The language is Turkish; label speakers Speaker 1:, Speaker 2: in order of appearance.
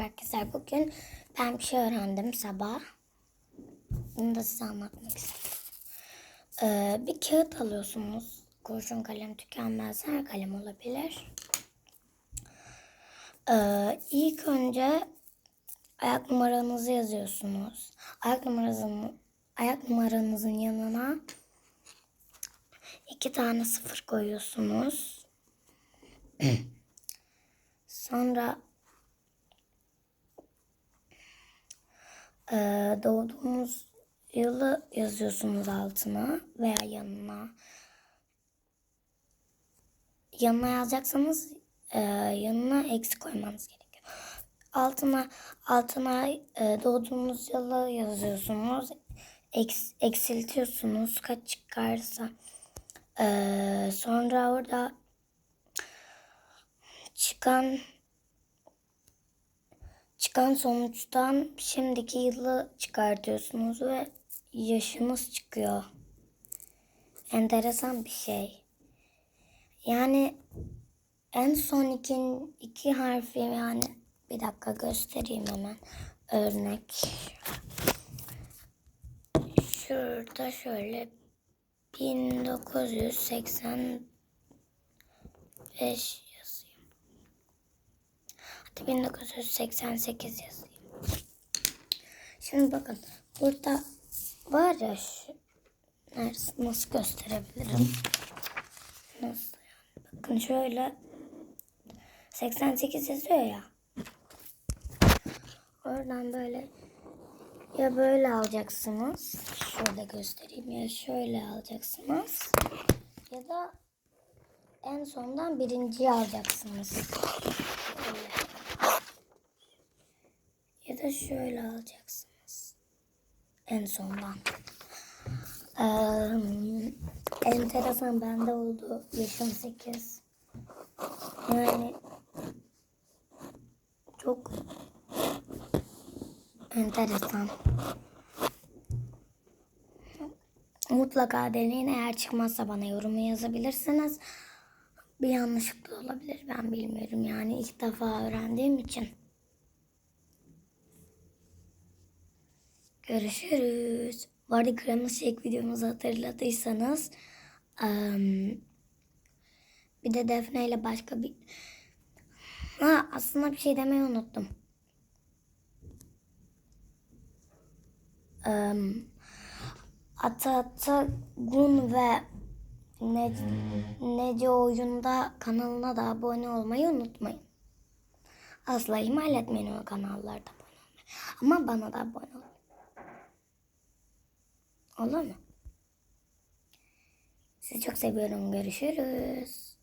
Speaker 1: Arkadaşlar bugün ben bir şey öğrendim sabah. Bunu da size anlatmak istedim. Ee, bir kağıt alıyorsunuz. Kurşun kalem tükenmez her kalem olabilir. Ee, ilk önce ayak numaranızı yazıyorsunuz. Ayak numaranızın ayak numaranızın yanına iki tane sıfır koyuyorsunuz. Sonra Ee, doğduğunuz yılı yazıyorsunuz altına veya yanına. Yanına yazacaksanız e, yanına eksi koymanız gerekiyor. Altına altına e, doğduğunuz yılı yazıyorsunuz. Eks, eksiltiyorsunuz kaç çıkarsa. Ee, sonra orada çıkan Çıkan sonuçtan şimdiki yılı çıkartıyorsunuz ve yaşınız çıkıyor. Enteresan bir şey. Yani en son iki, iki harfi yani bir dakika göstereyim hemen örnek. Şurada şöyle 1985 yazıyor. Hadi 1988 yazayım. Şimdi bakın burada var ya şu neresi nasıl gösterebilirim? Nasıl yani? Bakın şöyle 88 yazıyor ya. Oradan böyle ya böyle alacaksınız. Şöyle göstereyim ya şöyle alacaksınız. Ya da en sondan birinciyi alacaksınız. Böyle. Da şöyle alacaksınız. En sondan. Ee, enteresan bende oldu. Yaşım 8. Yani çok enteresan. Mutlaka deneyin. Eğer çıkmazsa bana yorumu yazabilirsiniz. Bir yanlışlık da olabilir. Ben bilmiyorum yani ilk defa öğrendiğim için. Görüşürüz. Bu arada krema shake videomuzu hatırladıysanız em, bir de Defne ile başka bir ha aslında bir şey demeyi unuttum. Em, Ata Ata Gun ve ne, Nece Oyun'da kanalına da abone olmayı unutmayın. Asla ihmal etmeyin o kanallarda abone olmayı. Ama bana da abone olun. Olur mu? Sizi çok seviyorum. Görüşürüz.